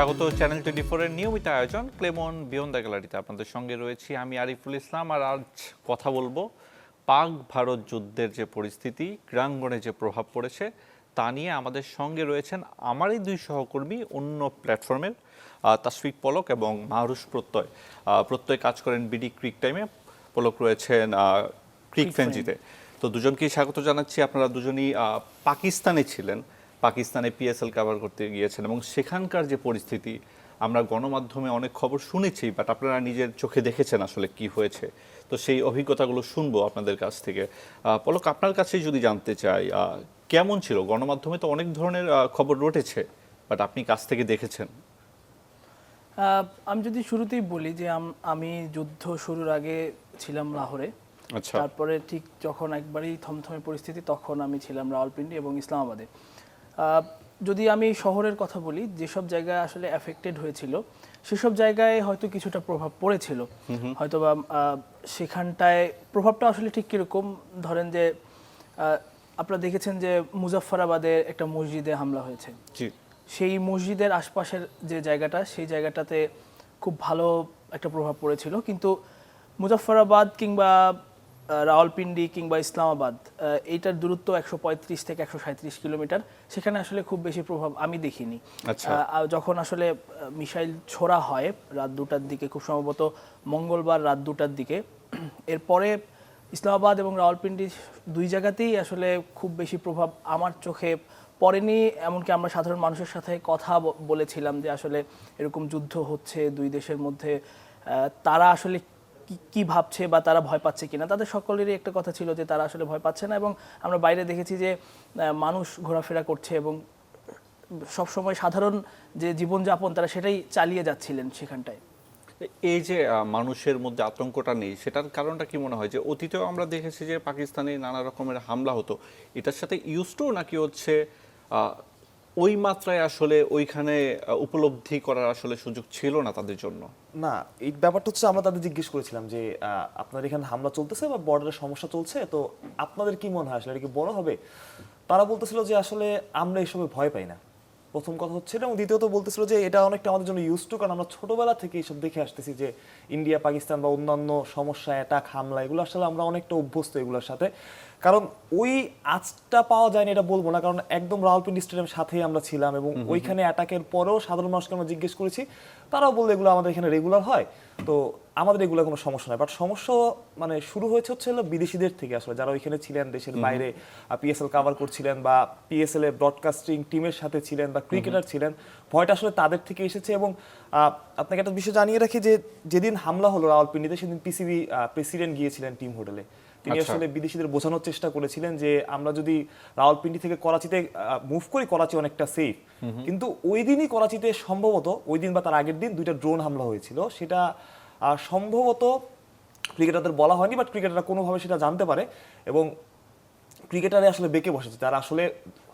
স্বাগত channel twenty ফোরের নিয়মিত আয়োজন ক্লেমন বিয়ন দ্য গ্যালারিতে। আপনাদের সঙ্গে রয়েছি আমি আরিফুল ইসলাম আর আজ কথা বলব পাক ভারত যুদ্ধের যে পরিস্থিতি ক্রীড়াঙ্গনে যে প্রভাব পড়েছে তা নিয়ে আমাদের সঙ্গে রয়েছেন আমারই দুই সহকর্মী অন্য প্ল্যাটফর্মের তাসফিক পলক এবং মাহরুষ প্রত্যয়। প্রত্যয় কাজ করেন বিডি ক্রিক টাইমে পলক রয়েছেন ক্রিক ফেঞ্জিতে তো দুজনকেই স্বাগত জানাচ্ছি। আপনারা দুজনই পাকিস্তানে ছিলেন। পাকিস্তানে পিএসএল কাভার করতে গিয়েছেন এবং সেখানকার যে পরিস্থিতি আমরা গণমাধ্যমে অনেক খবর শুনেছি বাট আপনারা নিজের চোখে দেখেছেন আসলে কি হয়েছে। তো সেই অভিজ্ঞতাগুলো শুনব আপনাদের কাছ থেকে। পলক আপনার কাছেই যদি জানতে চাই কেমন ছিল? গণমাধ্যমে তো অনেক ধরনের খবর রটেছে বাট আপনি কাছ থেকে দেখেছেন? আমি যদি শুরুতেই বলি যে আম- যুদ্ধ শুরুর আগে ছিলাম লাহোরে। আচ্ছা। তারপরে ঠিক যখন একবারই থমথমে পরিস্থিতি তখন আমি ছিলাম রাওয়ালপিন্ডি এবং ইসলামাবাদে। যদি আমি শহরের কথা বলি যেসব জায়গায় আসলে অ্যাফেক্টেড হয়েছিল সেসব জায়গায় হয়তো কিছুটা প্রভাব পড়েছিল। হয়তোবা আহ, সেখানটায় প্রভাবটা আসলে ঠিক কীরকম? ধরেন যে আপনারা দেখেছেন যে মুজাফফরাবাদে একটা মসজিদে হামলা হয়েছে। সেই মসজিদের আশপাশের যে জায়গাটা সেই জায়গাটাতে খুব ভালো একটা প্রভাব পড়েছিল। কিন্তু মুজফ্ফরাবাদ কিংবা রাওয়ালপিন্ডি কিংবা ইসলামাবাদ এইটার দূরত্ব একশো পঁয়ত্রিশ থেকে একশো সাঁত্রিশ কিলোমিটার। সেখানে আসলে খুব বেশি প্রভাব আমি দেখিনি। আচ্ছা। যখন আসলে মিসাইল ছোড়া হয় রাত দুটার দিকে খুব সম্ভবত মঙ্গলবার রাত দুটার দিকে এরপরে ইসলামাবাদ এবং রাওয়ালপিন্ডি দুই জায়গাতেই আসলে খুব বেশি প্রভাব আমার চোখে পড়েনি। এমনকি আমরা সাধারণ মানুষের সাথে কথা বলেছিলাম যে আসলে এরকম যুদ্ধ হচ্ছে দুই দেশের মধ্যে। তারা আসলে কি- ভাবছে বা তারা ভয় পাচ্ছে কিনা? তাদের সকলেরই একটা কথা ছিল যে তারা আসলে ভয় পাচ্ছে না এবং আমরা বাইরে দেখেছি যে মানুষ ঘোরাফেরা করছে এবং সবসময় সাধারণ যে জীবনযাপন তারা সেটাই চালিয়ে যাচ্ছিলেন সেখানটায়। এই যে মানুষের মধ্যে আতঙ্কটা নেই, সেটার কারণটা কি মনে হয়? যে অতীতেও আমরা দেখেছি যে পাকিস্তানে নানা রকমের হামলা হতো। এটার সাথে ইউজটু নাকি হচ্ছে ওই মাত্রায় আসলে ওইখানে উপলব্ধি করার আসলে সুযোগ ছিল না তাদের জন্য? না, এই ব্যাপারটা হচ্ছে আমরা তাদের জিজ্ঞেস করেছিলাম যে আপনার এখানে হামলা চলতেছে বা বর্ডারের সমস্যা চলছে? তো আপনাদের কি মনে হয়? আসলে এটা কি বড় হবে? তারা বলতেছিল যে, আসলে আমরা এসবে ভয় পাই না। প্রথম কথা হচ্ছে এবং দ্বিতীয়ত বলতেছিল যে, এটা অনেকটা আমাদের জন্য ইউজ টু কারণ আমরা ছোটবেলা থেকে এইসব দেখে আসতেছি যে ইন্ডিয়া পাকিস্তান বা অন্যান্য সমস্যা অ্যাটাক হামলা, এগুলো আসলে আমরা অনেকটা অভ্যস্ত এগুলোর সাথে। কারণ ওই আজটা পাওয়া যায়নি এটা বলব না কারণ একদম রাওয়ালপিন্ডি স্টেডিয়াম সাথেই আমরা ছিলাম এবং ওইখানে অ্যাটাকের পরেও সাধারণ মানুষকে আমরা জিজ্ঞেস করেছি তারাও বলল এগুলো আমাদের এখানে রেগুলার হয়। তো আমাদের এগুলো কোনো সমস্যা নয় বাট সমস্যা মানে শুরু হয়েছে হচ্ছে হলো বিদেশিদের থেকে আসলে যারা ওইখানে ছিলেন দেশের বাইরে পিএসএল কাভার করছিলেন বা পিএসএল এর ব্রডকাস্টিং টিমের সাথে ছিলেন বা ক্রিকেটার ছিলেন ভয়টা আসলে তাদের থেকে এসেছে এবং আহ, আপনাকে একটা বিষয় জানিয়ে রাখি যে যেদিন হামলা হলো রাওয়ালপিন্ডিতে সেদিন পিসিবি প্রেসিডেন্ট গিয়েছিলেন টিম হোটেলে তিনি আচ্ছা। আসলে বিদেশিদের বোঝানোর চেষ্টা করেছিলেন যে আমরা যদি রাওয়ালপিন্ডি থেকে করাচিতে মুভ করি করাচি অনেকটা সেফ কিন্তু ওই দিনই করাচিতে সম্ভবত ওই দিন বা তার আগের দিন দুইটা ড্রোন হামলা হয়েছিল। সেটা সম্ভবত ক্রিকেটারদের বলা হয়নি বাট ক্রিকেটাররা কোনোভাবে সেটা জানতে পারে। এবং ক্রিকেটারে আসলে বেঁকে বসেছে। তারা আসলে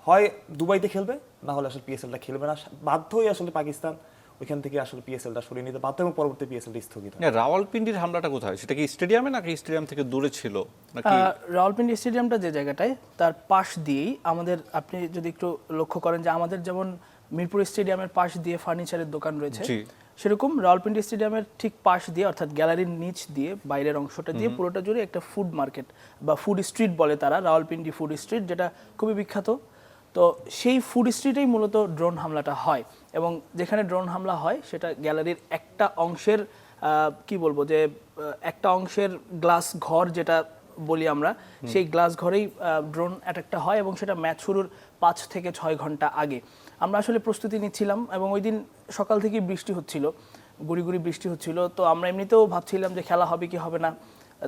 হয় দুবাইতে খেলবে না হলে আসলে পিএসএলটা খেলবে না। বাধ্য হয়ে আসলে পাকিস্তান ওইখান থেকে আসলে পিএসএলটা সরিয়ে নিতে বাধ্য এবং পরবর্তী পিএসএলটা স্থগিত হয়। না, রাওয়ালপিন্ডির হামলাটা কোথায়? সেটা কি স্টেডিয়ামে নাকি স্টেডিয়াম থেকে দূরে ছিল? নাকি রাওয়ালপিন্ডি স্টেডিয়ামটা যে জায়গাটায় তার পাশ দিয়েই আমাদের আপনি যদি একটু লক্ষ্য করেন যে আমাদের যেমন মিরপুর স্টেডিয়ামের পাশ দিয়ে ফার্নিচারের দোকান রয়েছে জি। সেরকম রাওয়ালপিন্ডি স্টেডিয়ামের ঠিক পাশ দিয়ে অর্থাৎ গ্যালারির নিচ দিয়ে বাইরের অংশটা দিয়ে পুরোটা জুড়ে একটা ফুড মার্কেট বা ফুড স্ট্রিট বলে তারা রাওয়ালপিন্ডি ফুড স্ট্রিট যেটা খুবই বিখ্যাত। তো সেই ফুড স্ট্রিটেই মূলত ড্রোন হামলাটা হয়। এবং যেখানে ড্রোন হামলা হয় সেটা গ্যালারির একটা অংশের কি বলব যে একটা অংশের গ্লাস ঘর যেটা বলি আমরা সেই গ্লাস ঘরেই ড্রোন অ্যাটাকটা হয় এবং সেটা ম্যাচ শুরুর পাঁচ থেকে ছয় ঘণ্টা আগে। আমরা আসলে প্রস্তুতি নিচ্ছিলাম এবং ওই দিন সকাল থেকেই বৃষ্টি হচ্ছিল গুড়ি গুড়ি বৃষ্টি হচ্ছিল। তো আমরা এমনিতেও ভাবছিলাম যে খেলা হবে কি হবে না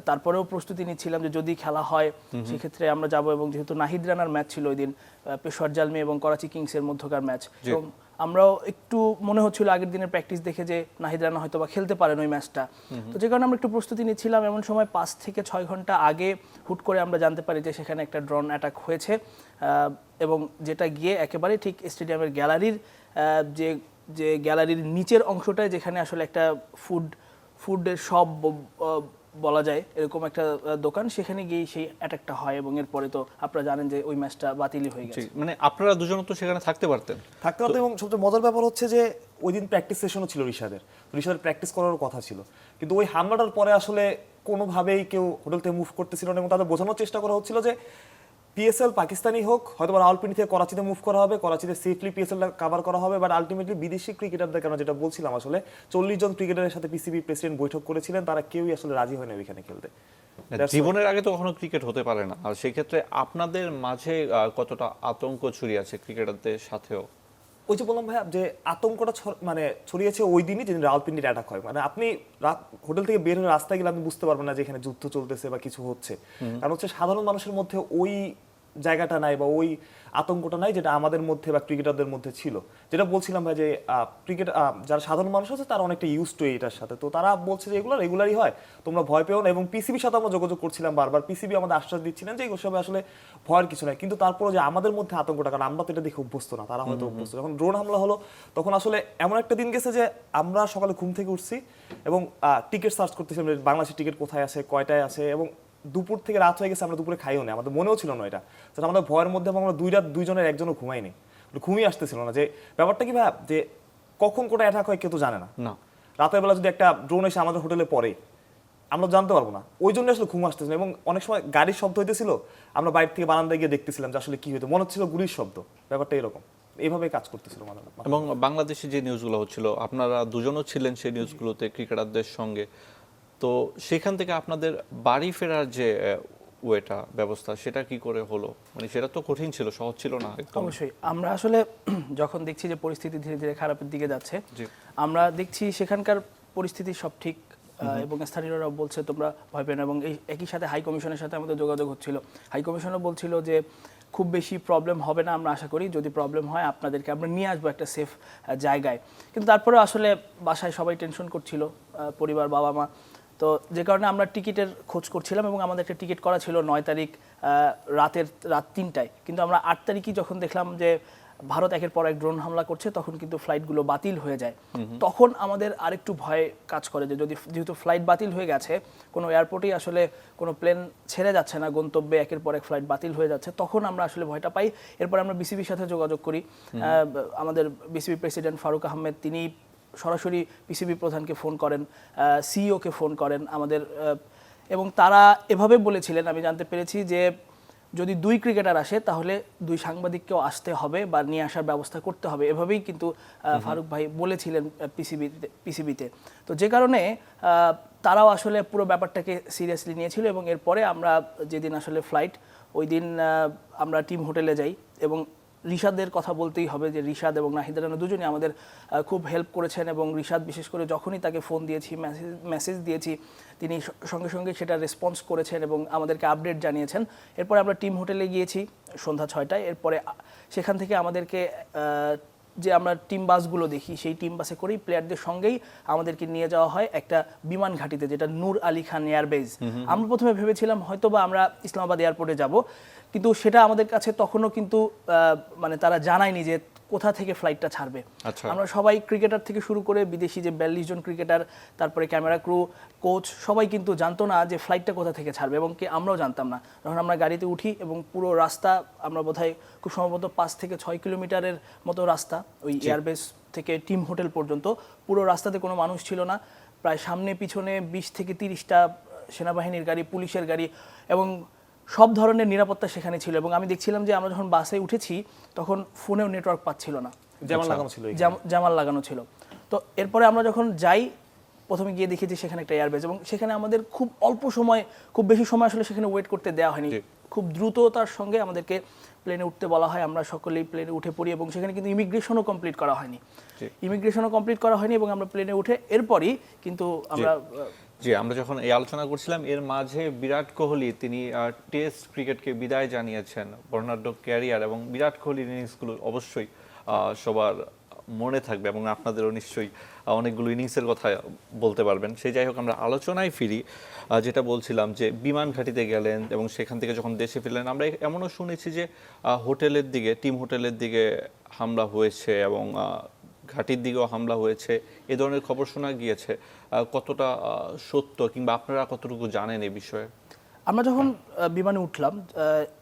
তারপরেও প্রস্তুতি নিচ্ছিলাম যে যদি খেলা হয় সেক্ষেত্রে আমরা যাব এবং যেহেতু নাহিদ রানার ম্যাচ ছিল ওই দিন পেশোয়ার জালমি এবং করাচি কিংসের মধ্যকার ম্যাচ এবং আমরাও একটু মনে হচ্ছিল আগের দিনের প্র্যাকটিস দেখে যে নাহিদ রানা হয়তো বা খেলতে পারেন ওই ম্যাচটা তো যে কারণে আমরা একটু প্রস্তুতি নিচ্ছিলাম। এমন সময় পাঁচ থেকে ছয় ঘণ্টা আগে হুট করে আমরা জানতে পারি যে সেখানে একটা ড্রোন অ্যাটাক হয়েছে। এবং যেটা গিয়ে একেবারে ঠিক স্টেডিয়ামের গ্যালারির যে যে গ্যালারির নিচের অংশটায় যেখানে আসলে একটা ফুড ফুডের সব বলা যায় এরকম একটা দোকান সেখানে গিয়ে সেই অ্যাটাকটা হয় এবং এরপরে তো আপনারা জানেন যে ওই ম্যাচটা বাতিলই হয়ে গেছে। মানে আপনারা দুজন তো সেখানে থাকতে পারতেন। থাকতে পারতেন এবং সবচেয়ে মজার ব্যাপার হচ্ছে যে ওই দিন প্র্যাকটিস সেশনও ছিল রিশাদের। ঋষাদের রিশাদের প্র্যাকটিস করারও কথা ছিল। কিন্তু ওই হামলাটার পরে আসলে কোনোভাবেই কেউ হোটেল থেকে মুভ করতেছিল না এবং তাদের বোঝানোর চেষ্টা করা হচ্ছিল যে পিএসএল পাকিস্তানি হোক হয়তো রাওয়ালপিন্ডি থেকে করাচিতে মুভ করা হবে করাচিতে সেফলি পিএসএল কাভার করা হবে বাট আলটিমেটলি বিদেশি ক্রিকেটারদের কারণে যেটা বলছিলাম আসলে চল্লিশ জন ক্রিকেটারের সাথে পিসিবি প্রেসিডেন্ট বৈঠক করেছিলেন তারা কেউই আসলে রাজি হয় না ওইখানে খেলতে জীবনের আগে তো কখনো ক্রিকেট হতে পারে না। আর সেক্ষেত্রে আপনাদের মাঝে কতটা আতঙ্ক ছড়িয়ে আছে ক্রিকেটারদের সাথেও? ওই যে বললাম ভাইয়া যে আতঙ্কটা মানে ছড়িয়েছে ওই দিনই যেদিন রাওয়ালপিন্ডির অ্যাটাক হয়। মানে আপনি রাত হোটেল থেকে বের হয়ে রাস্তায় গেলে আপনি বুঝতে পারবেন না যে এখানে যুদ্ধ চলতেছে বা কিছু হচ্ছে। কারণ হচ্ছে সাধারণ মানুষের মধ্যে ওই জায়গাটা নাই বা ওই আতঙ্কটা নাই যেটা আমাদের মধ্যে বা ক্রিকেটারদের মধ্যে ছিল। যেটা বলছিলাম ভাই যে ক্রিকেট যারা সাধারণ মানুষ আছে তারা অনেকটা ইউজ টু এটার সাথে। তো তারা বলছে যে এগুলো রেগুলারই হয় তোমরা ভয় পেও না। এবং পিসিবির সাথে আমরা যোগাযোগ করছিলাম বারবার। পিসিবি আমাদের আশ্বাস দিচ্ছিলেন যে এগুলো সবে আসলে ভয়ের কিছু নাই। কিন্তু তারপরে যে আমাদের মধ্যে আতঙ্কটা কারণ আমরা তো এটা দেখে অভ্যস্ত না তারা হয়তো অভ্যস্ত যখন ড্রোন হামলা হলো তখন আসলে এমন একটা দিন গেছে যে আমরা সকালে ঘুম থেকে উঠছি এবং টিকিট সার্চ করতেছিলাম বাংলাদেশের টিকিট কোথায় আছে কয়টায় আছে এবং দুপুর থেকে রাত হয়ে গেছে আমরা দুপুরে খাইও না আমাদের মনেও ছিল না এটা। যেটা আমাদের ভয়ের মধ্যে আমরা দুই রাত দুইজনের একজনও ঘুমাইনি ঘুমিয়ে আসতেছিল না। যে ব্যাপারটা কি ভাই যে কখন কোটা অ্যাটাক হয় কেউ তো জানে না। না। রাতের বেলা যদি একটা ড্রোন এসে আমাদের হোটেলে পড়ে আমরা জানতে পারব না। ওই জন্য আসলে ঘুম আসতেছিল এবং অনেক সময় গাড়ির শব্দ হইতেছিল আমরা বাইরে থেকে বারান্দায় গিয়ে দেখতেছিলাম যে আসলে কি হইতো। মনে হচ্ছিল গুলির শব্দ। ব্যাপারটা এরকম। এইভাবে কাজ করতেছিল এবং বাংলাদেশে যে নিউজগুলো হচ্ছিল আপনারা দুজনও ছিলেন সেই নিউজগুলোতে ক্রিকেটারদের সঙ্গে। তো সেখান থেকে আপনাদের বাড়ি ফেরার যে ওয়েটা ব্যবস্থা সেটা কি করে হলো? মানে সেটা তো কঠিন ছিল সহজ ছিল না অবশ্যই। আমরা আসলে যখন দেখছি যে পরিস্থিতি ধীরে ধীরে খারাপের দিকে যাচ্ছে আমরা দেখছি সেখানকার পরিস্থিতি সব ঠিক এবং স্থানীয়রা বলছে তোমরা ভয় না। এবং এই একই সাথে হাই কমিশনের সাথে আমাদের যোগাযোগ হচ্ছিল। হাই কমিশনও বলছিল যে খুব বেশি প্রবলেম হবে না আমরা আশা করি। যদি প্রবলেম হয় আপনাদেরকে আমরা নিয়ে আসব একটা সেফ জায়গায়। কিন্তু তারপরে আসলে বাসায় সবাই টেনশন করছিল পরিবার বাবা মা তো যে কারণে আমরা টিকিটের খোঁজ করছিলাম এবং আমাদের একটা টিকিট করা ছিল নয় তারিখ রাতের রাত তিনটায়। কিন্তু আমরা আট তারিখই যখন দেখলাম যে ভারত একের পর এক ড্রোন হামলা করছে তখন কিন্তু ফ্লাইটগুলো বাতিল হয়ে যায়। তখন আমাদের আরেকটু ভয় কাজ করে যে যদি যেহেতু ফ্লাইট বাতিল হয়ে গেছে কোনো এয়ারপোর্টেই আসলে কোনো প্লেন ছেড়ে যাচ্ছে না গন্তব্যে একের পর এক ফ্লাইট বাতিল হয়ে যাচ্ছে তখন আমরা আসলে ভয়টা পাই। এরপর আমরা বিসিবির সাথে যোগাযোগ করি। আমাদের বিসিবি প্রেসিডেন্ট ফারুক আহমেদ তিনি সরাসরি পিসিবি প্রধানকে ফোন করেন সিইওকে ফোন করেন আমাদের এবং তারা এভাবে বলেছিলেন আমি জানতে পেরেছি যে যদি দুই ক্রিকেটার আসে তাহলে দুই সাংবাদিককেও আসতে হবে বা নিয়ে আসার ব্যবস্থা করতে হবে। এভাবেই কিন্তু ফারুক ভাই বলেছিলেন পিসিবি পিসিবিতে তো যে কারণে তারাও আসলে পুরো ব্যাপারটাকে সিরিয়াসলি নিয়েছিল এবং এরপরে আমরা যেদিন আসলে ফ্লাইট ওই দিন আমরা টিম হোটেলে যাই এবং রিশাদের কথা বলতেই হবে যে রিশাদ এবং নাহিদ রানা দুজনই আমাদের খুব হেল্প করেছেন এবং রিশাদ বিশেষ করে যখনই তাকে ফোন দিয়েছি মেসেজ মেসেজ দিয়েছি, তিনি সঙ্গে সঙ্গে সেটা রেসপন্স করেছেন এবং আমাদেরকে আপডেট জানিয়েছেন। এরপরে আমরা টিম হোটেলে গিয়েছি সন্ধ্যা ছয়টায়। এরপরে সেখান থেকে আমাদেরকে যে আমরা টিম বাসগুলো দেখি সেই টিম বাসে করেই প্লেয়ারদের সঙ্গেই আমাদেরকে নিয়ে যাওয়া হয় একটা বিমান ঘাটিতে যেটা নূর আলী খান এয়ারবেজ আমরা প্রথমে ভেবেছিলাম হয়তো বা আমরা ইসলামাবাদ এয়ারপোর্টে যাব কিন্তু সেটা আমাদের কাছে তখনও কিন্তু আহ, মানে তারা জানায়নি যে কোথা থেকে ফ্লাইটটা ছাড়বে? আচ্ছা। আমরা সবাই ক্রিকেটার থেকে শুরু করে বিদেশি যে বিয়াল্লিশ জন ক্রিকেটার তারপরে ক্যামেরা ক্রু কোচ সবাই কিন্তু জানতো না যে ফ্লাইটটা কোথা থেকে ছাড়বে এবং কি আমরাও জানতাম না। যখন আমরা গাড়িতে উঠি এবং পুরো রাস্তা আমরা বোধহয় খুব সম্ভবত পাঁচ থেকে ছয় কিলোমিটারের মতো রাস্তা ওই এয়ারবেস থেকে টিম হোটেল পর্যন্ত। পুরো রাস্তাতে কোনো মানুষ ছিল না। প্রায় সামনে পিছনে বিশ থেকে তিরিশটা সেনাবাহিনীর গাড়ি পুলিশের গাড়ি এবং সব ধরনের নিরাপত্তা সেখানে ছিল এবং আমি দেখছিলাম যে আমরা যখন বাসে উঠেছি তখন ফোনেও নেটওয়ার্ক পাচ্ছিল না। যেমন লাগানো ছিল। জামাল লাগানো ছিল। তো এরপরে আমরা যখন যাই প্রথমে গিয়ে দেখি যে সেখানে একটা এয়ারবেজ এবং সেখানে আমাদের খুব অল্প সময় খুব বেশি সময় আসলে সেখানে ওয়েট করতে দেওয়া হয়নি। খুব দ্রুততার সঙ্গে আমাদেরকে প্লেনে উঠতে বলা হয়। আমরা সকলেই প্লেনে উঠে পড়ি এবং সেখানে কিন্তু ইমিগ্রেশনও কমপ্লিট করা হয়নি। ইমিগ্রেশনও কমপ্লিট করা হয়নি এবং আমরা প্লেনে উঠে এরপরই কিন্তু আমরা জি, আমরা যখন এই আলোচনা করছিলাম, এর মাঝে বিরাট কোহলি তিনি টেস্ট ক্রিকেটকে বিদায় জানিয়েছেন বর্ণাঢ্য ক্যারিয়ার এবং বিরাট কোহলির ইনিংসগুলো অবশ্যই সবার মনে থাকবে এবং আপনাদেরও নিশ্চয়ই অনেকগুলো ইনিংসের কথা বলতে পারবেন। সেই যাই হোক, আমরা আলোচনায় ফিরি যেটা বলছিলাম যে বিমান ঘাটিতে গেলেন এবং সেখান থেকে যখন দেশে ফিরলেন, আমরা এমনও শুনেছি যে হোটেলের দিকে, টিম হোটেলের দিকে হামলা হয়েছে এবং ঘাটির দিকেও হামলা হয়েছে এ ধরনের খবর শোনা গিয়েছে। কতটা সত্য কিংবা আপনারা কতটুকু জানেন এই বিষয়ে? আমরা যখন বিমানে উঠলাম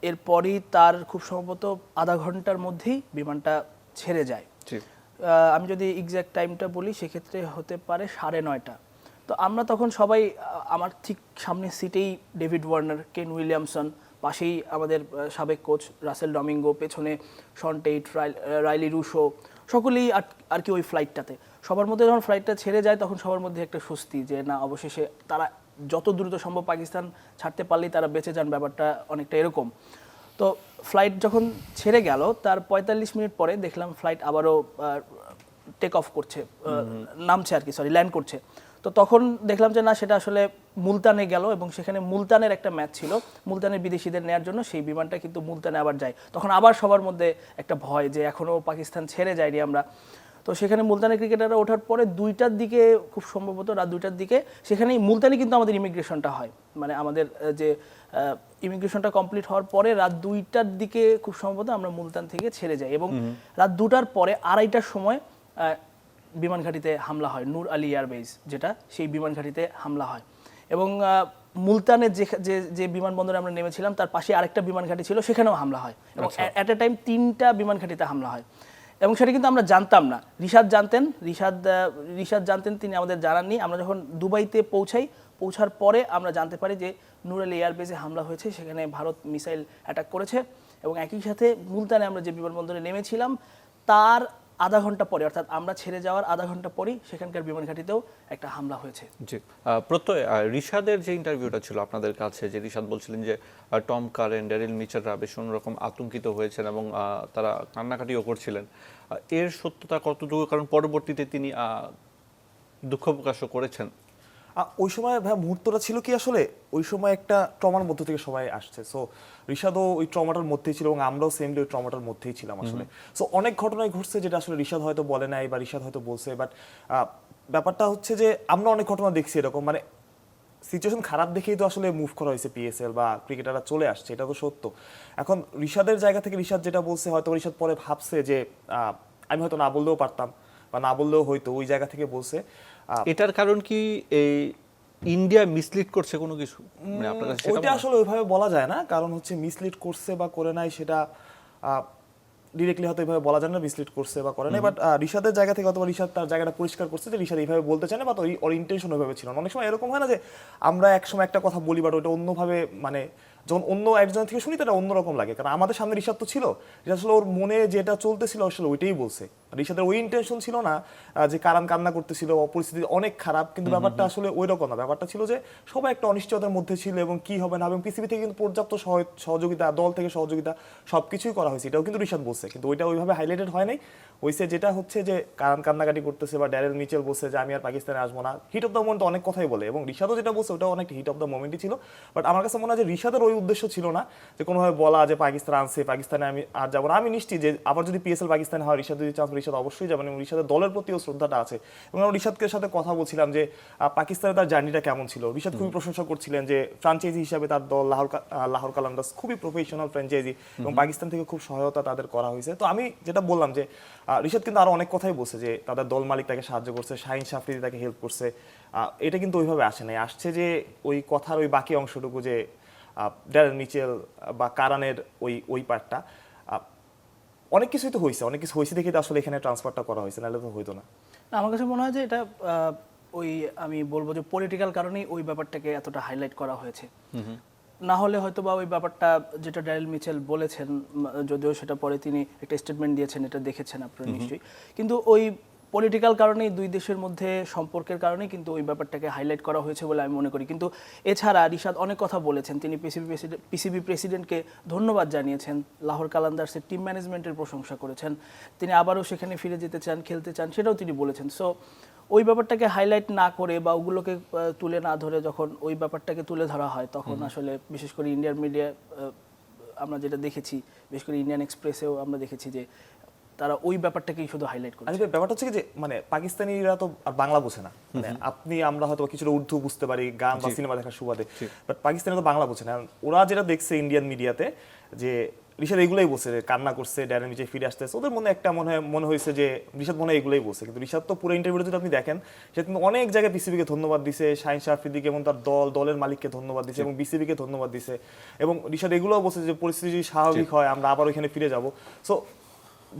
এরপরই তার খুব সম্ভবত আধা ঘণ্টার মধ্যেই বিমানটা ছেড়ে যায়। আমি যদি এক্স্যাক্ট টাইমটা বলি সেক্ষেত্রে হতে পারে সাড়ে নয়টা। তো আমরা তখন সবাই আমার ঠিক সামনের সিটেই ডেভিড ওয়ার্নার কেন উইলিয়ামসন পাশেই আমাদের সাবেক কোচ রাসেল ডমিঙ্গো পেছনে শন টেইট রাইলি রুশো সকলেই আর আর কি ওই ফ্লাইটটাতে সবার মধ্যে যখন ফ্লাইটটা ছেড়ে যায় তখন সবার মধ্যে একটা স্বস্তি যে না অবশেষে তারা যত দ্রুত সম্ভব পাকিস্তান ছাড়তে পারলেই তারা বেঁচে যান ব্যাপারটা অনেকটা এরকম। তো ফ্লাইট যখন ছেড়ে গেল তার পঁয়তাল্লিশ মিনিট পরে দেখলাম ফ্লাইট আবারও টেক অফ করছে নামছে আর কি সরি ল্যান্ড করছে। তো তখন দেখলাম যে না সেটা আসলে মুলতানে গেল এবং সেখানে মুলতানের একটা ম্যাচ ছিল। মুলতানের বিদেশিদের নেয়ার জন্য সেই বিমানটা কিন্তু মুলতানে আবার যায়। তখন আবার সবার মধ্যে একটা ভয় যে এখনও পাকিস্তান ছেড়ে যায়নি আমরা। তো সেখানে মুলতানি ক্রিকেটাররা ওঠার পরে দুইটার দিকে খুব সম্ভবত রাত দুইটার দিকে সেখানেই মুলতানি কিন্তু আমাদের ইমিগ্রেশনটা হয়। মানে আমাদের যে ইমিগ্রেশনটা কমপ্লিট হওয়ার পরে রাত দুইটার দিকে খুব সম্ভবত আমরা মুলতান থেকে ছেড়ে যাই এবং রাত দুটার পরে আড়াইটার সময় বিমান ঘাঁটিতে হামলা হয় নূর আলী এয়ারবেজ যেটা সেই বিমান ঘাঁটিতে হামলা হয়। এবং মুলতানের যে যে যে বিমানবন্দরে আমরা নেমেছিলাম তার পাশে আরেকটা বিমান ঘাঁটি ছিল সেখানেও হামলা হয়। এবং অ্যাট এ টাইম তিনটা বিমান ঘাঁটিতে হামলা হয়। এবং সেটা কিন্তু আমরা জানতাম না। রিশাদ জানতেন রিশাদ রিশাদ জানতেন তিনি আমাদের জানাননি। আমরা যখন দুবাইতে পৌঁছাই পৌঁছার পরে আমরা জানতে পারি যে নূর আলী এয়ারবেজে হামলা হয়েছে সেখানে ভারত মিসাইল অ্যাটাক করেছে। এবং একই সাথে মুলতানে আমরা যে বিমানবন্দরে নেমেছিলাম তার আধা ঘণ্টা পরে, অর্থাৎ আমরা ছেড়ে যাওয়ার আধা ঘণ্টা পরেই সেখানকার বিমান ঘাঁটিতেও একটা হামলা হয়েছে। জি প্রত্যয় রিশাদের যে ইন্টারভিউটা ছিল আপনাদের কাছে, যে রিশাদ বলছিলেন যে টম কারেন ড্যারিল মিচাররা বেশ অন্যরকম আতঙ্কিত হয়েছেন এবং তারা কান্নাকাটিও করছিলেন। এর সত্যতা কতটুকু? কারণ পরবর্তীতে তিনি দুঃখ প্রকাশও করেছেন। ওই সময় ভাই মুহূর্তটা ছিল কি আসলে? ওই সময় একটা ট্রমার মধ্য থেকে সবাই আসছে। সো ঋষাদও ওই ট্রমাটার মধ্যেই ছিল এবং আমরাও সেমলি ওই ট্রমাটার মধ্যেই ছিলাম আসলে। সো অনেক ঘটনাই ঘটছে যেটা আসলে ঋষাদ হয়তো বলে নাই বা ঋষাদ হয়তো বলছে বাট ব্যাপারটা হচ্ছে যে আমরা অনেক ঘটনা দেখছি এরকম। মানে সিচুয়েশন খারাপ দেখেই তো আসলে মুভ করা হয়েছে পিএসএল বা ক্রিকেটাররা চলে আসছে এটা তো সত্য। এখন ঋষাদের জায়গা থেকে ঋষাদ যেটা বলছে হয়তো ঋষাদ পরে ভাবছে যে আহ, আমি হয়তো না বললেও পারতাম বা না বললেও হয়তো ওই জায়গা থেকে বলছে। এটার কারণ কি এই ইন্ডিয়া মিসলিড করছে কোনো কিছু? মানে আপনার কাছে ওইটা আসলে ওইভাবে বলা যায় না কারণ হচ্ছে মিসলিড করছে বা করে নাই সেটা ডিরেক্টলি হয়তো এইভাবে বলা যায় না মিসলিড করছে বা করে নাই। বাট রিশাদের জায়গা থেকে অথবা রিশাদ তার জায়গাটা পরিষ্কার করছে যে রিশাদ এইভাবে বলতে চায় না বা ওর ইন্টেনশন ওইভাবে ছিল না। অনেক সময় এরকম হয় না যে আমরা এক সময় একটা কথা বলি বাট ওটা অন্যভাবে মানে যখন অন্য একজন থেকে শুনি তো এটা অন্যরকম লাগে। কারণ আমাদের সামনে রিশাদ তো ছিল। রিশাদ আসলে ওর মনে যেটা চলতেছিল আসলে ওইটাই বলছে। রিশাদের ওই ইন্টেনশন ছিল না যে কারান কান্না করতেছিল পরিস্থিতি অনেক খারাপ কিন্তু ব্যাপারটা আসলে ওই রকম না। ব্যাপারটা ছিল যে সবাই একটা অনিশ্চয়তার মধ্যে ছিল এবং কি হবে না এবং পৃথিবী থেকে কিন্তু পর্যাপ্ত সহায়- সহযোগিতা দল থেকে সহযোগিতা সবকিছুই করা হয়েছে। এটাও কিন্তু রিশাদ বলছে। কিন্তু ওইটা ওইভাবে হাইলাইটেড হয় নাই। হয়েছে যেটা হচ্ছে যে কারণ কান্নাকাটি করতেছে বা ড্যারেল মিচেল বলছে যে আমি আর পাকিস্তানে আসব না। হিট অফ দ্য মোমেন্ট অনেক কথাই বলে এবং রিশাদও যেটা বলছে ওটা অনেক হিট অফ দ্য মোমেন্টই ছিল। বাট আমার কাছে মনে হয় যে রিশাদের ওই উদ্দেশ্য ছিল না যে কোনোভাবে বলা যে পাকিস্তান আনছে পাকিস্তানে আমি আর যাব না। আমি নিশ্চিত যে আবার যদি পিএসএল পাকিস্তানে হয় রিশাদ যদি চান্স রিশাদ অবশ্যই যাবেন এবং রিশাদের দলের প্রতিও শ্রদ্ধাটা আছে। এবং আমরা রিশাদকে সাথে কথা বলছিলাম যে পাকিস্তানে তার জার্নিটা কেমন ছিল? রিশাদ খুবই প্রশংসা করছিলেন যে ফ্রাঞ্চাইজি হিসাবে তার দল লাহোর লাহোর কালান্দাস খুবই প্রফেশনাল ফ্র্যাঞ্চাইজি এবং পাকিস্তান থেকে খুব সহায়তা তাদের করা হয়েছে। তো আমি যেটা বললাম যে রিশাদ কিন্তু আরও অনেক কথাই বলছে যে তাদের দল মালিক তাকে সাহায্য করছে শাহিন সাফরিদি তাকে হেল্প করছে। আহ, এটা কিন্তু ওইভাবে আসে নাই। আসছে যে ওই কথার ওই বাকি অংশটুকু যে ড্যারেল মিচেল বা কারানের ওই ওই পার্টটা অনেক কিছুই তো হয়েছে অনেক কিছু হয়েছে দেখে তো আসলে এখানে ট্রান্সফারটা করা হয়েছে নাহলে তো হইতো না। না, আমার কাছে মনে হয় যে এটা ওই আমি বলব যে পলিটিক্যাল কারণেই ওই ব্যাপারটাকে এতটা হাইলাইট করা হয়েছে। না হলে হয়তো বা ওই ব্যাপারটা যেটা ড্যারেল মিচেল বলেছেন যদিও সেটা পরে তিনি একটা স্টেটমেন্ট দিয়েছেন এটা দেখেছেন আপনারা নিশ্চয়ই। কিন্তু ওই পলিটিক্যাল কারণেই দুই দেশের মধ্যে সম্পর্কের কারণেই কিন্তু ওই ব্যাপারটাকে হাইলাইট করা হয়েছে বলে আমি মনে করি। কিন্তু এছাড়া রিশাদ অনেক কথা বলেছেন। তিনি পিসিবি প্রেসিডেন্ট পিসিবি প্রেসিডেন্টকে ধন্যবাদ জানিয়েছেন। লাহোর কালান্দার্সের টিম ম্যানেজমেন্টের প্রশংসা করেছেন। তিনি আবারও সেখানে ফিরে যেতে চান খেলতে চান সেটাও তিনি বলেছেন। সো ওই ব্যাপারটাকে হাইলাইট না করে বা ওগুলোকে তুলে না ধরে যখন ওই ব্যাপারটাকে তুলে ধরা হয় তখন আসলে বিশেষ করে ইন্ডিয়ান মিডিয়া আমরা যেটা দেখেছি বিশেষ করে ইন্ডিয়ান এক্সপ্রেসেও আমরা দেখেছি যে তারা ওই ব্যাপারটাকেই শুধু হাইলাইট করে আরে ব্যাপারটা হচ্ছে যে মানে পাকিস্তানিরা তো আর বাংলা বোঝে না। মানে আপনি আমরা হয়তো কিছুটা উর্দু বুঝতে পারি গান বা সিনেমা দেখার সুবাদে বাট পাকিস্তানি তো বাংলা বোঝে না। ওরা যেটা দেখছে ইন্ডিয়ান মিডিয়াতে যে ঋষাদ এগুলোই বলছে কান্না করছে ড্যারেন নিচে ফিরে আসতেছে ওদের মনে একটা মনে হয় মনে হয়েছে যে ঋষাদ মনে হয় এগুলোই বলছে। কিন্তু ঋষাদ তো পুরো ইন্টারভিউটা যদি আপনি দেখেন সে কিন্তু অনেক জায়গায় বিসিবিকে ধন্যবাদ দিছে শাহিন শাহফিদিকে এবং তার দল দলের মালিককে ধন্যবাদ দিছে এবং বিসিবিকে ধন্যবাদ দিছে। এবং ঋষাদ এগুলোও বলছে যে পরিস্থিতি যদি স্বাভাবিক হয় আমরা আবার ওইখানে ফিরে যাব। সো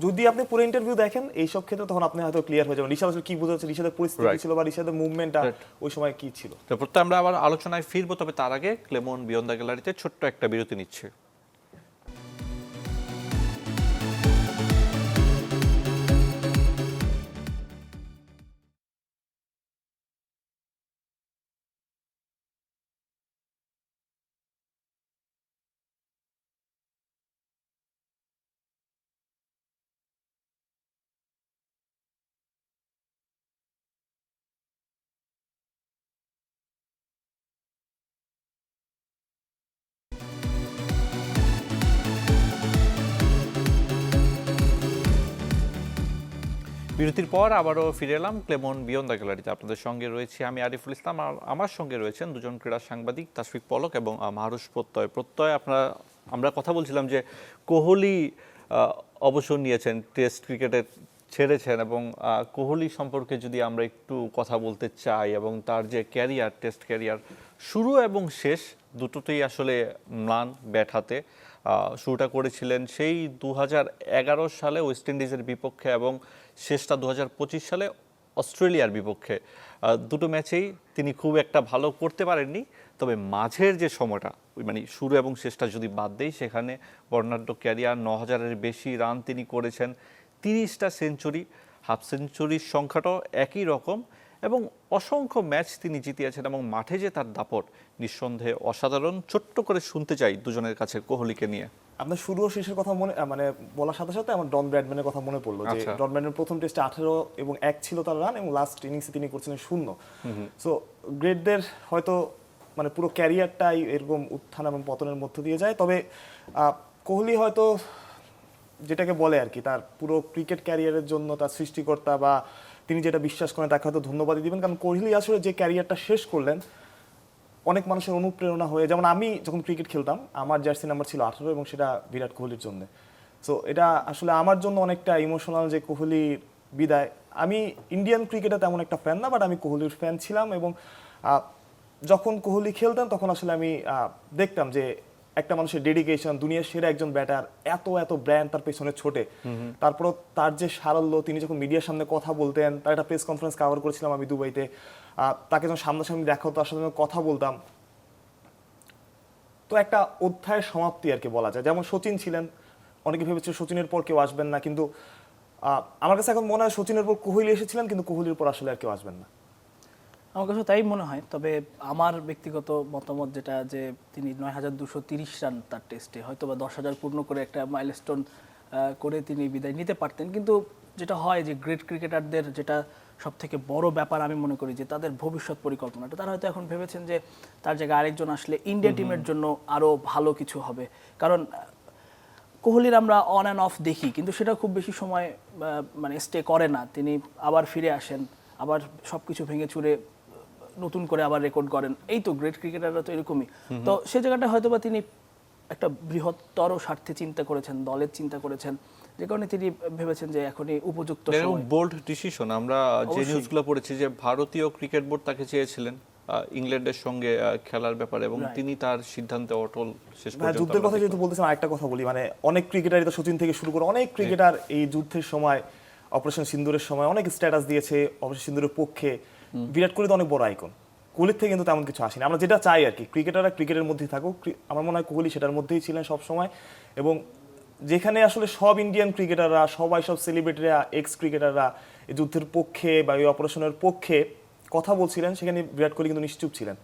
যদি আপনি পুরো ইন্টারভিউ দেখেন এইসব ক্ষেত্রে তখন আপনি হয়তো ক্লিয়ার হয়ে যাবেন। ঋষাদ আসলে কি বোঝাচ্ছে ঋষাদের পরিস্থিতি ছিল বা ঋষাদের মুভমেন্টটা ওই সময় কি ছিল? তারপর তো আমরা আবার আলোচনায় ফিরবো তবে তার আগে ক্লেমন বিয়ন্দা গ্যালারিতে ছোট্ট একটা বিরতি নিচ্ছে। বিরতির পর আবারও ফিরে এলাম ক্লেমন বিয়ন বিয়ন্দা গ্যালারিতে। আপনাদের সঙ্গে রয়েছি আমি আরিফুল ইসলাম। আর আমার সঙ্গে রয়েছেন দুজন ক্রীড়া সাংবাদিক তাসফিক পলক এবং আহ, মাহরুষ প্রত্যয়। প্রত্যয় আপনারা আমরা কথা বলছিলাম যে কোহলি অবসর নিয়েছেন টেস্ট ক্রিকেটে ছেড়েছেন এবং কোহলি সম্পর্কে যদি আমরা একটু কথা বলতে চাই এবং তার যে ক্যারিয়ার টেস্ট ক্যারিয়ার শুরু এবং শেষ দুটোতেই আসলে ম্লান ব্যাট হাতে। শুরুটা করেছিলেন সেই দু হাজার এগারো সালে ওয়েস্ট ইন্ডিজের বিপক্ষে এবং শেষটা দু হাজার পঁচিশ সালে অস্ট্রেলিয়ার বিপক্ষে। দুটো ম্যাচেই তিনি খুব একটা ভালো করতে পারেননি, তবে মাঝের যে সময়টা মানে শুরু এবং শেষটা যদি বাদ দেই, সেখানে বর্ণাঢ্য ক্যারিয়ার ন হাজারের বেশি রান তিনি করেছেন তিরিশটা সেঞ্চুরি, হাফ সেঞ্চুরির সংখ্যাটাও একই রকম। এবং অসংখ্য ম্যাচ তিনি জিতিয়েছেন এবং মাঠে যে তার দাপট নিঃসন্দেহে অসাধারণ। ছোট্ট করে শুনতে চাই দুজনের কাছে কোহলিকে নিয়ে। আপনার শুরু ও শেষের কথা মনে মানে বলার সাথে সাথে আমার ডন ব্র্যাডম্যানের কথা মনে পড়ল যে আচ্ছা। ডন ব্র্যাডম্যান প্রথম টেস্টে আঠেরো এবং এক ছিল তার রান এবং লাস্ট ইনিংসে তিনি করছিলেন শূন্য। সো গ্রেটদের হয়তো মানে পুরো ক্যারিয়ারটাই এরকম উত্থান এবং পতনের মধ্য দিয়ে যায়। তবে আহ, কোহলি হয়তো যেটাকে বলে আর কি তার পুরো ক্রিকেট ক্যারিয়ারের জন্য তার সৃষ্টিকর্তা বা তিনি যেটা বিশ্বাস করেন তাকে হয়তো ধন্যবাদই দিবেন। কারণ কোহলি আসলে যে ক্যারিয়ারটা শেষ করলেন, অনেক মানুষের অনুপ্রেরণা হয়ে, যেমন আমি যখন ক্রিকেট খেলতাম, আমার জার্সি নাম্বার ছিল আঠারো এবং সেটা বিরাট কোহলির জন্য। সো এটা আসলে আমার জন্য অনেকটা ইমোশনাল যে কোহলির বিদায়। আমি ইন্ডিয়ান ক্রিকেটে তেমন একটা ফ্যান না বাট আমি কোহলির ফ্যান ছিলাম এবং যখন কোহলি খেলতাম তখন আসলে আমি দেখতাম যে একটা মানুষের ডেডিকেশন দুনিয়ার সেরা একজন ব্যাটার এত এত ব্র্যান্ড তার পেছনে ছোটে। তারপরও তার যে সারল্য তিনি যখন মিডিয়ার সামনে কথা বলতেন তার একটা প্রেস কনফারেন্স কভার করেছিলাম আমি দুবাইতে তাকে যখন সামনাসামনি দেখা হতো তার সাথে কথা বলতাম তো একটা অধ্যায়ের সমাপ্তি আর কি বলা যায়। যেমন সচিন ছিলেন অনেকে ভেবেছে সচিনের পর কেউ আসবেন না কিন্তু আহ, আমার কাছে এখন মনে হয় সচিনের পর কোহলি এসেছিলেন কিন্তু কোহলির পর আসলে আর কেউ আসবেন না। আমার কাছে তাই মনে হয়। তবে আমার ব্যক্তিগত মতামত যেটা যে তিনি নয় হাজার দুশো তিরিশ রান তার টেস্টে হয়তো বা দশ হাজার পূর্ণ করে একটা মাইলস্টোন করে তিনি বিদায় নিতে পারতেন। কিন্তু যেটা হয় যে গ্রেট ক্রিকেটারদের যেটা সব থেকে বড় ব্যাপার আমি মনে করি যে তাদের ভবিষ্যৎ পরিকল্পনাটা। তারা হয়তো এখন ভেবেছেন যে তার জায়গায় আরেকজন আসলে ইন্ডিয়া টিমের জন্য আরও ভালো কিছু হবে। কারণ কোহলির আমরা অন অ্যান্ড অফ দেখি কিন্তু সেটা খুব বেশি সময় মানে স্টে করে না। তিনি আবার ফিরে আসেন আবার সব কিছু ভেঙে চুরে নতুন করে আবার রেকর্ড করেন। এই তো গ্রেট ক্রিকেটাররা তো এরকমই। তো সে জায়গাটা হয়তো বা তিনি একটা বৃহত্তর স্বার্থে চিন্তা করেছেন দলের চিন্তা করেছেন। যে কারণে তিনি ভেবেছেন যে এখনই উপযুক্ত বোল্ড ডিসিশন আমরা যে নিউজগুলো পড়েছি যে ভারতীয় ক্রিকেট বোর্ড তাকে চেয়েছিলেন ইংল্যান্ডের সঙ্গে খেলার ব্যাপারে এবং তিনি তার সিদ্ধান্তে অটল শেষ হ্যাঁ পর্যন্ত যুদ্ধের কথা। যেহেতু বলতেছেন আরেকটা কথা বলি। মানে অনেক ক্রিকেটারই তো সচিন থেকে শুরু করে অনেক ক্রিকেটার এই যুদ্ধের সময় অপারেশন সিন্দুরের সময় অনেক স্ট্যাটাস দিয়েছে অপারেশন সিন্দুরের পক্ষে। বিরাট কোহলি তো অনেক বড় আইকন কোহলির থেকে কিন্তু তেমন কিছু আসেনি। আমরা যেটা চাই আর কি ক্রিকেটাররা ক্রিকেটের মধ্যেই থাকুক। আমার মনে হয় কোহলি সেটার মধ্যেই ছিলেন সব সময় এবং যেখানে আসলে সব ইন্ডিয়ান ক্রিকেটাররা সবাই সব সেলিব্রিটিরা এক্স ক্রিকেটাররা এই যুদ্ধের পক্ষে বা এই অপারেশনের পক্ষে কথা বলছিলেন, সেখানে বিরাট কোহলি কিন্তু নিশ্চুপ ছিলেন।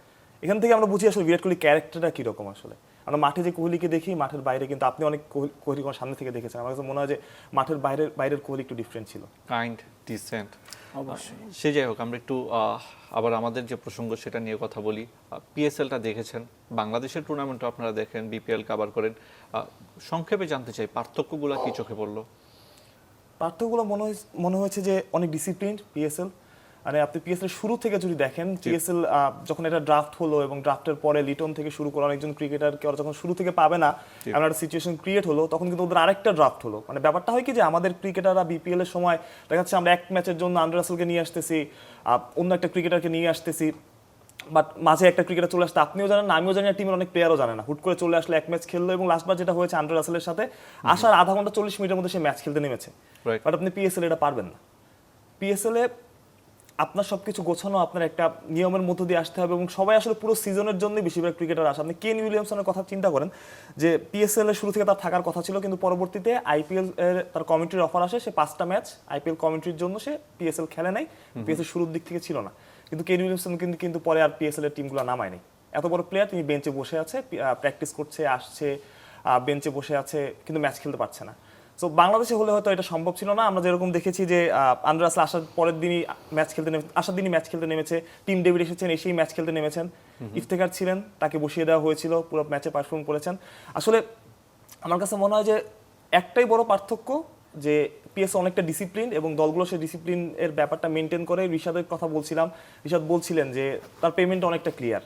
এখান থেকে আমরা বুঝি আসলে বিরাট কোহলির ক্যারেক্টারটা কীরকম আসলে। আমরা মাঠে যে কোহলিকে দেখি, মাঠের বাইরে কিন্তু আপনি অনেক কোহলি কোহলি সামনে থেকে দেখেছেন। আমার কাছে মনে হয় যে মাঠের বাইরের বাইরের কোহলি একটু ডিফারেন্ট ছিল। কাইন্ড ডিসেন্ট সে যাই হোক আমরা একটু আবার আমাদের যে প্রসঙ্গ সেটা নিয়ে কথা বলি। পিএসএলটা দেখেছেন বাংলাদেশের টুর্নামেন্টও আপনারা দেখেন বিপিএল কাবার করেন। সংক্ষেপে জানতে চাই পার্থক্যগুলো কি চোখে পড়ল? পার্থক্যগুলো মনে মনে হয়েছে যে অনেক ডিসিপ্লিন পিএসএল মানে আপনি পিএসএল শুরু থেকে যদি দেখেন পিএসএল যখন এটা ড্রাফট হলো এবং ড্রাফটের পরে লিটন থেকে শুরু করে অনেকজন ক্রিকেটারকে ওরা যখন শুরু থেকে পাবে না এমন একটা সিচুয়েশন ক্রিয়েট হলো তখন কিন্তু ওদের আরেকটা ড্রাফট হলো। মানে ব্যাপারটা হয় কি যে আমাদের ক্রিকেটাররা বিপিএল এর সময় দেখা যাচ্ছে আমরা এক ম্যাচের জন্য আন্ডার রাসেলকে নিয়ে আসতেছি অন্য একটা ক্রিকেটারকে নিয়ে আসতেছি বাট মাঝে একটা ক্রিকেটার চলে আসতে আপনিও জানেন না আমিও জানি না টিমের অনেক প্লেয়ারও জানে না। হুট করে চলে আসলে এক ম্যাচ খেললো এবং লাস্টবার যেটা হয়েছে আন্ডার রাসেলের সাথে আসার আধা ঘণ্টা চল্লিশ মিনিটের মধ্যে সে ম্যাচ খেলতে নেমেছে। বাট আপনি পিএসএল এটা পারবেন না। পিএসএল এ আপনার সবকিছু গোছানো আপনার একটা নিয়মের মধ্য দিয়ে আসতে হবে এবং সবাই আসলে পুরো সিজনের জন্য বেশিরভাগ ক্রিকেটার আসে। আপনি কেন উইলিয়ামসনের কথা চিন্তা করেন? যে পিএসএল এর শুরু থেকে তার থাকার কথা ছিল কিন্তু পরবর্তীতে আইপিএল এর তার কমিটির অফার আসে সে পাঁচটা ম্যাচ আইপিএল কমিটির জন্য সে পিএসএল খেলে নাই পিএসএল শুরুর দিক থেকে ছিল না। কিন্তু কেন উইলিয়ামসন কিন্তু কিন্তু পরে আর পিএসএল এর টিমগুলো নামায় নাই এত বড় প্লেয়ার তিনি বেঞ্চে বসে আছে প্র্যাকটিস করছে আসছে বেঞ্চে বসে আছে কিন্তু ম্যাচ খেলতে পারছে না। সো বাংলাদেশে হলে হয়তো এটা সম্ভব ছিল না। আমরা যেরকম দেখেছি যে আন্ডার আসলে আসার পরের দিনই ম্যাচ খেলতে নেমে আসার দিনই ম্যাচ খেলতে নেমেছে। টিম ডেভিড এসেছেন এসেই ম্যাচ খেলতে নেমেছেন। ইফতেখার ছিলেন তাকে বসিয়ে দেওয়া হয়েছিল পুরো ম্যাচে পারফর্ম করেছেন। আসলে আমার কাছে মনে হয় যে একটাই বড় পার্থক্য যে পিএস অনেকটা ডিসিপ্লিন এবং দলগুলো সে ডিসিপ্লিন এর ব্যাপারটা মেনটেন করে। ঋষাদের কথা বলছিলাম। ঋষাদ বলছিলেন যে তার পেমেন্ট অনেকটা ক্লিয়ার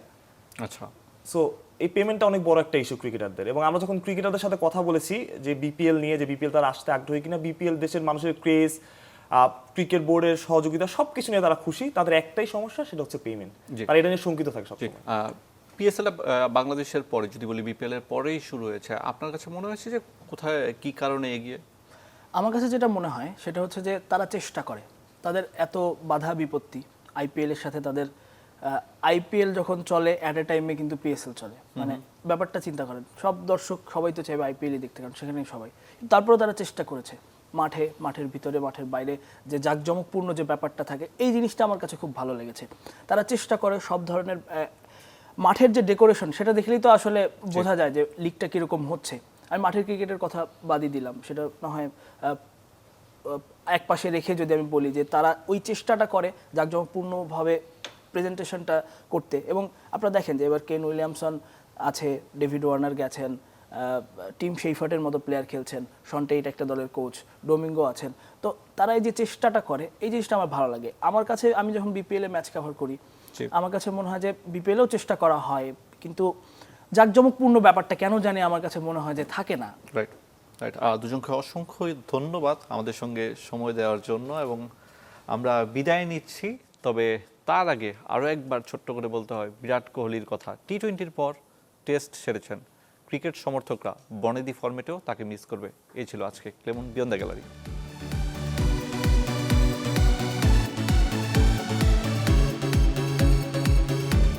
আচ্ছা। সো এই পেমেন্টটা অনেক বড় একটা ইস্যু ক্রিকেটারদের এবং আমরা যখন ক্রিকেটারদের সাথে কথা বলেছি যে বিপিএল নিয়ে যে বিপিএল তারা আসতে আগ্রহী কিনা বিপিএল দেশের মানুষের ক্রেজ ক্রিকেট বোর্ডের সহযোগিতা সব কিছু নিয়ে তারা খুশি। তাদের একটাই সমস্যা সেটা হচ্ছে পেমেন্ট। আর এটা নিয়ে শঙ্কিত থাকে সব পিএসএল বাংলাদেশের পরে যদি বলি বিপিএল এর পরেই শুরু হয়েছে আপনার কাছে মনে হয়েছে যে কোথায় কি কারণে এগিয়ে? আমার কাছে যেটা মনে হয় সেটা হচ্ছে যে তারা চেষ্টা করে। তাদের এত বাধা বিপত্তি আইপিএল এর সাথে তাদের আইপিএল যখন চলে অ্যাট এ টাইমে কিন্তু পিএসএল চলে। মানে ব্যাপারটা চিন্তা করেন। সব দর্শক সবাই তো চাইবে আইপিএলই দেখতে কারণ সেখানেই সবাই। তারপরেও তারা চেষ্টা করেছে। মাঠে মাঠের ভিতরে মাঠের বাইরে যে জাঁকজমকপূর্ণ যে ব্যাপারটা থাকে এই জিনিসটা আমার কাছে খুব ভালো লেগেছে। তারা চেষ্টা করে সব ধরনের মাঠের যে ডেকোরেশন সেটা দেখলেই তো আসলে বোঝা যায় যে লিগটা কীরকম হচ্ছে। আমি মাঠের ক্রিকেটের কথা বাদই দিলাম। সেটা না হয় এক পাশে রেখে যদি আমি বলি যে তারা ওই চেষ্টাটা করে জাঁকজমকপূর্ণভাবে প্রেজেন্টেশনটা করতে। এবং আপনারা দেখেন যে এবার কেন উইলিয়ামসন আছে ডেভিড ওয়ার্নার গেছেন টিম সেইফার্টের মতো প্লেয়ার খেলছেন সন্টেইট একটা দলের কোচ ডোমিঙ্গো আছেন। তো তারা এই যে চেষ্টাটা করে এই জিনিসটা আমার ভালো লাগে। আমার কাছে আমি যখন বিপিএলে ম্যাচ কভার করি আমার কাছে মনে হয় যে বিপিএলেও চেষ্টা করা হয় কিন্তু জাঁকজমকপূর্ণ ব্যাপারটা কেন জানি আমার কাছে মনে হয় যে থাকে না। রাইট রাইট দুজনকে অসংখ্য ধন্যবাদ আমাদের সঙ্গে সময় দেওয়ার জন্য এবং আমরা বিদায় নিচ্ছি। তবে তার আগে আরও একবার ছোট্ট করে বলতে হয়, বিরাট কোহলির কথা। টি টোয়েন্টির পর টেস্ট সেরেছেন। ক্রিকেট সমর্থকরা বনেদি ফর্মেটেও তাকে মিস করবে। এই ছিল আজকে ক্লেমন বিয়ন্দা গ্যালারি।